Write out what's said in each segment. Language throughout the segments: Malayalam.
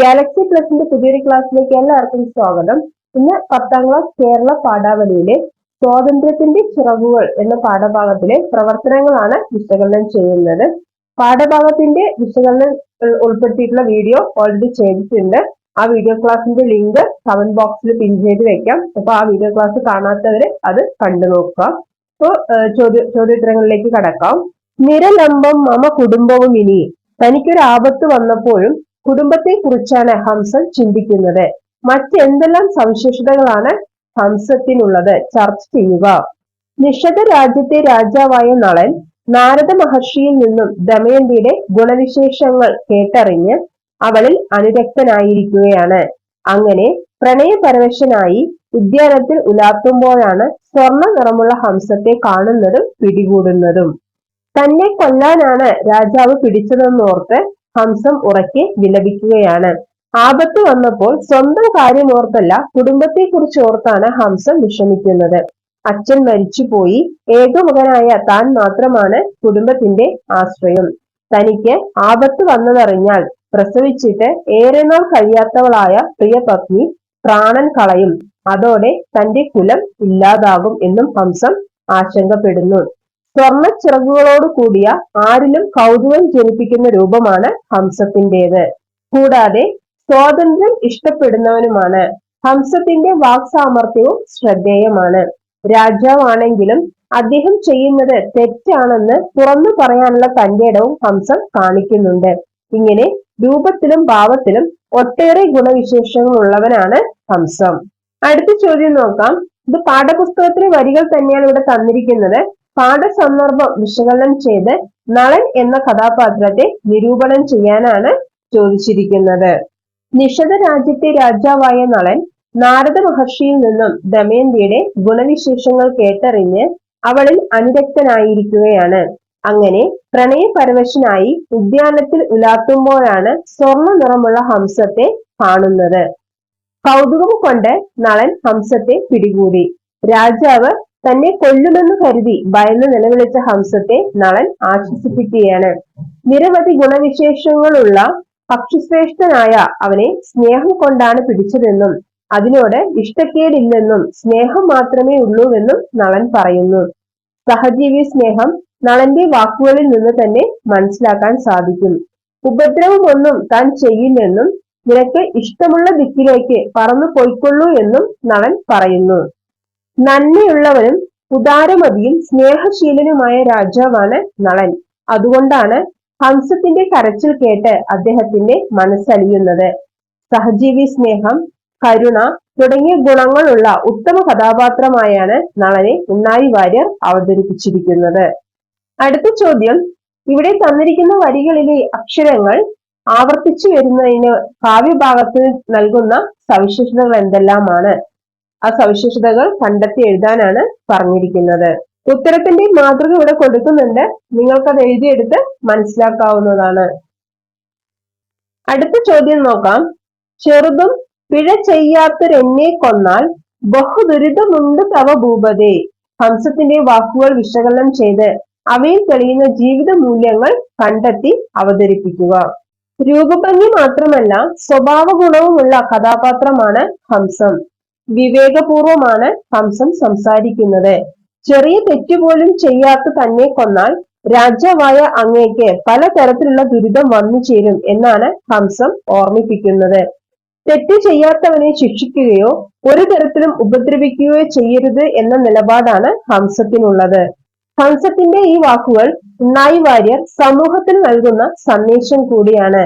ഗാലക്സി പ്ലസിന്റെ പുതിയൊരു ക്ലാസ്സിലേക്ക് എല്ലാവർക്കും സ്വാഗതം. ഇന്ന് പത്താം ക്ലാസ് കേരള പാഠാവലിയിലെ സ്വാതന്ത്ര്യത്തിന്റെ ചിറവുകൾ എന്ന പാഠഭാഗത്തിലെ പ്രവർത്തനങ്ങളാണ് വിശകലനം ചെയ്യുന്നത്. പാഠഭാഗത്തിന്റെ വിശകലനം ഉൾപ്പെടുത്തിയിട്ടുള്ള വീഡിയോ ഓൾറെഡി ചെയ്തിട്ടുണ്ട്. ആ വീഡിയോ ക്ലാസിന്റെ ലിങ്ക് കമന്റ് ബോക്സിൽ പിൻ ചെയ്ത് വെക്കാം. അപ്പൊ ആ വീഡിയോ ക്ലാസ് കാണാത്തവര് അത് കണ്ടു നോക്കുക. അപ്പോൾ ചോദ്യ ചോദ്യോത്തരങ്ങളിലേക്ക് കടക്കാം. നിരലംബം മമ കുടുംബവും ഇനി. തനിക്കൊരു ആപത്ത് വന്നപ്പോഴും കുടുംബത്തെ കുറിച്ചാണ് ഹംസൻ ചിന്തിക്കുന്നത്. മറ്റെന്തെല്ലാം സവിശേഷതകളാണ് ഹംസത്തിനുള്ളത്? ചർച്ച ചെയ്യുക. നിഷധ രാജ്യത്തെ രാജാവായ നളൻ നാരദ മഹർഷിയിൽ നിന്നും ദമയന്തിയുടെ ഗുണവിശേഷങ്ങൾ കേട്ടറിഞ്ഞ് അവളിൽ അനുരക്തനായിരിക്കുകയാണ്. അങ്ങനെ പ്രണയപരവശനായി ഉദ്യാനത്തിൽ ഉലാത്തുമ്പോഴാണ് സ്വർണ നിറമുള്ള ഹംസത്തെ കാണുന്നതും പിടികൂടുന്നതും. തന്നെ കൊല്ലാനാണ് രാജാവ് പിടിച്ചതെന്നോർത്ത് ഹംസം ഉറക്കെ വിലപിക്കുകയാണ്. ആപത്ത് വന്നപ്പോൾ സ്വന്തം കാര്യം കാര്യമോർത്തല്ല കുടുംബത്തെക്കുറിച്ച് ഓർത്താണ് ഹംസം വിഷമിക്കുന്നത്. അച്ഛൻ മരിച്ചുപോയി ഏകമകനായ താൻ മാത്രമാണ് കുടുംബത്തിന്റെ ആശ്രയം. തനിക്ക് ആപത്ത് വന്നതറിഞ്ഞാൽ പ്രസവിച്ചിട്ട് ഏറെ നാൾ കഴിയാത്തവളായ പ്രിയപത്നി പ്രാണൻ കളയും. അതോടെ തന്റെ കുലം ഇല്ലാതാകും എന്നും ഹംസം ആശങ്കപ്പെടുന്നു. സ്വർണ ചിറകുകളോട് കൂടിയ ആരിലും കൗതുകം ജനിപ്പിക്കുന്ന രൂപമാണ് ഹംസത്തിന്റെത്. കൂടാതെ സ്വാതന്ത്ര്യം ഇഷ്ടപ്പെടുന്നവനുമാണ്. ഹംസത്തിന്റെ വാക് സാമർഥ്യവും ശ്രദ്ധേയമാണ്. രാജാവാണെങ്കിലും അദ്ദേഹം ചെയ്യുന്നത് തെറ്റാണെന്ന് തുറന്നു പറയാനുള്ള തന്റെ ഇടവും ഹംസം കാണിക്കുന്നുണ്ട്. ഇങ്ങനെ രൂപത്തിലും ഭാവത്തിലും ഒട്ടേറെ ഗുണവിശേഷങ്ങൾ ഉള്ളവനാണ് ഹംസം. അടുത്ത ചോദ്യം നോക്കാം. ഇത് പാഠപുസ്തകത്തിലെ വരികൾ തന്നെയാണ് ഇവിടെ തന്നിരിക്കുന്നത്. പാഠസന്ദർഭം വിശകലനം ചെയ്ത് നളൻ എന്ന കഥാപാത്രത്തെ നിരൂപണം ചെയ്യാനാണ് ചോദിച്ചിരിക്കുന്നത്. നിഷധ രാജ്യത്തെ രാജാവായ നളൻ നാരദ മഹർഷിയിൽ നിന്നും ദമയന്തിയുടെ ഗുണവിശേഷങ്ങൾ കേട്ടറിഞ്ഞ് അവളിൽ അനുരക്തനായിരിക്കുകയാണ്. അങ്ങനെ പ്രണയപരവശനായി ഉദ്യാനത്തിൽ ഉലാത്തുമ്പോഴാണ് സ്വർണ നിറമുള്ള ഹംസത്തെ കാണുന്നത്. കൗതുകം കൊണ്ട് നളൻ ഹംസത്തെ പിടികൂടി. രാജാവ് തന്നെ കൊല്ലുമെന്ന് കരുതി ഭയന്ന് നിലവിളിച്ച ഹംസത്തെ നളൻ ആശ്വസിപ്പിക്കുകയാണ്. നിരവധി ഗുണവിശേഷങ്ങളുള്ള പക്ഷിശ്രേഷ്ഠനായ അവനെ സ്നേഹം കൊണ്ടാണ് പിടിച്ചതെന്നും അതിനോട് ഇഷ്ടക്കേടില്ലെന്നും സ്നേഹം മാത്രമേ ഉള്ളൂവെന്നും നളൻ പറയുന്നു. സഹജീവി സ്നേഹം നളന്റെ വാക്കുകളിൽ നിന്ന് തന്നെ മനസ്സിലാക്കാൻ സാധിക്കും. ഉപദ്രവമൊന്നും താൻ ചെയ്യില്ലെന്നും നിനക്ക് ഇഷ്ടമുള്ള ദിക്കിലേക്ക് പറന്നു പോയിക്കൊള്ളൂ എന്നും നളൻ പറയുന്നു. നന്മയുള്ളവനും ഉദാരമതിയും സ്നേഹശീലനുമായ രാജാവാണ് നളൻ. അതുകൊണ്ടാണ് ഹംസത്തിന്റെ കരച്ചിൽ കേട്ട് അദ്ദേഹത്തിന്റെ മനസ്സലിയുന്നത്. സഹജീവി സ്നേഹം കരുണ തുടങ്ങിയ ഗുണങ്ങളുള്ള ഉത്തമ കഥാപാത്രമായാണ് നളനെ ഉണ്ണായി വാര്യർ അവതരിപ്പിച്ചിരിക്കുന്നത്. അടുത്ത ചോദ്യം ഇവിടെ തന്നിരിക്കുന്ന വരികളിലെ അക്ഷരങ്ങൾ ആവർത്തിച്ചു വരുന്നതിന് കാവ്യഭാഗത്ത് നൽകുന്ന സവിശേഷതകൾ എന്തെല്ലാമാണ്? ആ സവിശേഷതകൾ കണ്ടെത്തി എഴുതാനാണ് പറഞ്ഞിരിക്കുന്നത്. ഉത്തരത്തിന്റെ മാതൃക ഇവിടെ കൊടുക്കുന്നുണ്ട്. നിങ്ങൾക്കത് എഴുതിയെടുത്ത് മനസ്സിലാക്കാവുന്നതാണ്. അടുത്ത ചോദ്യം നോക്കാം. ചെറുതും പിഴ ചെയ്യാത്തൊരെന്നെ കൊന്നാൽ ബഹുദുരിതമുണ്ട് തവ ഭൂപതേ. ഹംസത്തിന്റെ വാക്കുകൾ വിശകലനം ചെയ്ത് അവയിൽ തെളിയുന്ന ജീവിത മൂല്യങ്ങൾ കണ്ടെത്തി അവതരിപ്പിക്കുക. രൂപഭംഗി മാത്രമല്ല സ്വഭാവ ഗുണവുമുള്ള കഥാപാത്രമാണ് ഹംസം. വിവേകപൂർവമാണ് ഹംസം സംസാരിക്കുന്നത്. ചെറിയ തെറ്റുപോലും ചെയ്യാത്ത തന്നെ കൊന്നാൽ രാജാവായ അങ്ങേക്ക് പലതരത്തിലുള്ള ദുരിതം വന്നു ചേരും എന്നാണ് ഹംസം ഓർമ്മിപ്പിക്കുന്നത്. തെറ്റ് ചെയ്യാത്തവനെ ശിക്ഷിക്കുകയോ ഒരു തരത്തിലും ഉപദ്രവിക്കുകയോ ചെയ്യരുത് എന്ന നിലപാടാണ് ഹംസത്തിനുള്ളത്. ഹംസത്തിന്റെ ഈ വാക്കുകൾ ഉണ്ണായി വാര്യർ സമൂഹത്തിന് നൽകുന്ന സന്ദേശം കൂടിയാണ്.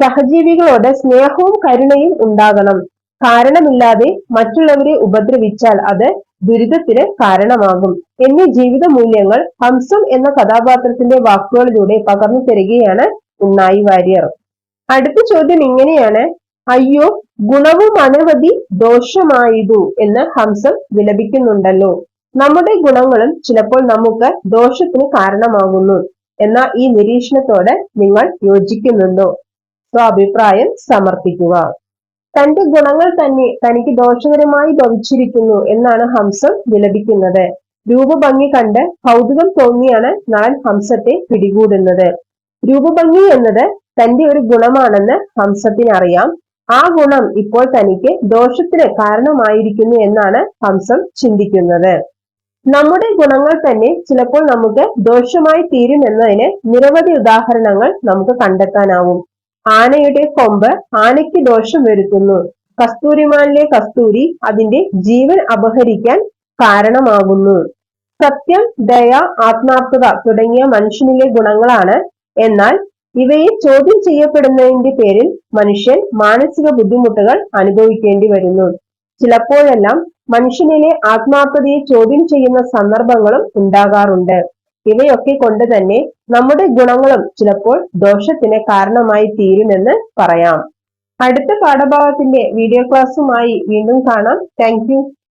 സഹജീവികളോട് സ്നേഹവും കരുണയും ഉണ്ടാകണം. കാരണമില്ലാതെ മറ്റുള്ളവരെ ഉപദ്രവിച്ചാൽ അത് ദുരിതത്തിന് കാരണമാകും. എന്നീ ജീവിത മൂല്യങ്ങൾ ഹംസം എന്ന കഥാപാത്രത്തിന്റെ വാക്കുകളിലൂടെ പകർന്നു തരികയാണ് ഉണ്ണായി വാര്യർ. അടുത്ത ചോദ്യം ഇങ്ങനെയാണ്. അയ്യോ ഗുണവും അനവധി ദോഷമായതു എന്ന് ഹംസം വിലപിക്കുന്നുണ്ടല്ലോ. നമ്മുടെ ഗുണങ്ങളും ചിലപ്പോൾ നമുക്ക് ദോഷത്തിന് കാരണമാകുന്നു എന്ന ഈ നിരീക്ഷണത്തോടെ നിങ്ങൾ യോജിക്കുന്നുണ്ടോ? സ്വാഭിപ്രായം സമർപ്പിക്കുക. തന്റെ ഗുണങ്ങൾ തന്നെ തനിക്ക് ദോഷകരമായി ഭവിച്ചിരിക്കുന്നു എന്നാണ് ഹംസം വിലപിക്കുന്നത്. രൂപഭംഗി കണ്ട് കൗതുകം തോന്നിയാണ് നളൻ ഹംസത്തെ പിടികൂടുന്നത്. രൂപഭംഗി എന്നത് തന്റെ ഒരു ഗുണമാണെന്ന് ഹംസത്തിന് അറിയാം ആ ഗുണം ഇപ്പോൾ തനിക്ക് ദോഷത്തിന് കാരണമായിരിക്കുന്നു എന്നാണ് ഹംസം ചിന്തിക്കുന്നത്. നമ്മുടെ ഗുണങ്ങൾ തന്നെ ചിലപ്പോൾ നമുക്ക് ദോഷമായി തീരുമെന്നതിന് നിരവധി ഉദാഹരണങ്ങൾ നമുക്ക് കണ്ടെത്താനാവും. ആനയുടെ കൊമ്പ് ആനയ്ക്ക് ദോഷം വരുത്തുന്നു. കസ്തൂരിമാനിലെ കസ്തൂരി അതിന്റെ ജീവൻ അപഹരിക്കാൻ കാരണമാകുന്നു. സത്യം ദയ ആത്മാർത്ഥത തുടങ്ങിയ മനുഷ്യനിലെ ഗുണങ്ങളാണ്. എന്നാൽ ഇവയെ ചോദ്യം ചെയ്യപ്പെടുന്നതിന്റെ പേരിൽ മനുഷ്യൻ മാനസിക ബുദ്ധിമുട്ടുകൾ അനുഭവിക്കേണ്ടി വരുന്നു. ചിലപ്പോഴെല്ലാം മനുഷ്യനിലെ ആത്മാർത്ഥതയെ ചോദ്യം ചെയ്യുന്ന സന്ദർഭങ്ങളും ഉണ്ടാകാറുണ്ട്. ഇവയൊക്കെ കൊണ്ട് തന്നെ നമ്മുടെ ഗുണങ്ങളും ചിലപ്പോൾ ദോഷത്തിന് കാരണമായി തീരുമെന്ന് പറയാം. അടുത്ത പാഠഭാഗത്തിന്റെ വീഡിയോ ക്ലാസ്സുമായി വീണ്ടും കാണാം. താങ്ക്